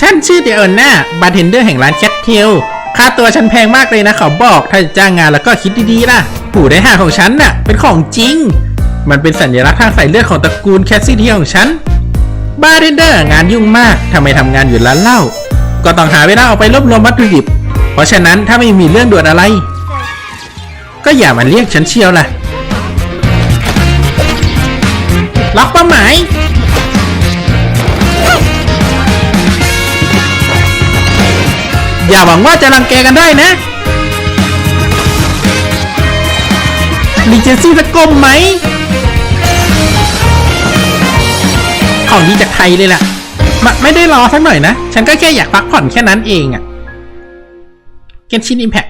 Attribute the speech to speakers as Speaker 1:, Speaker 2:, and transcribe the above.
Speaker 1: ฉันชื่อเดออนน่าบาร์เทนเดอร์แห่งร้านแคทเทลค่าตัวฉันแพงมากเลยนะเขาบอก ถ้าจะจ้างงานแล้วก็คิดดีๆล่ะหูได้ห้าของฉันน่ะ เป็นของจริง มันเป็นสัญลักษณ์ทางสายเลือดของตระกูลแคสซิตี้ของฉัน บาร์เทนเดอร์งานยุ่งมากทำไมทำงานอยู่ร้านเหล้า ก็ต้องหาเวลาออกไปรวบรวมวัตถุดิบ เพราะฉะนั้นถ้าไม่มีเรื่องด่วนอะไร ก็อย่ามาเรียกฉันเชียวล่ะ ล็อกเป้าหมาย อย่าหวังว่าจะรังแกกันได้นะลีเจนซี่จะกลมไหมของดีจากไทยเลยล่ะมะไม่ได้รอสักหน่อยนะ ฉันก็แค่อยากพักผ่อนแค่นั้นเองอะเกนชินอิมแพค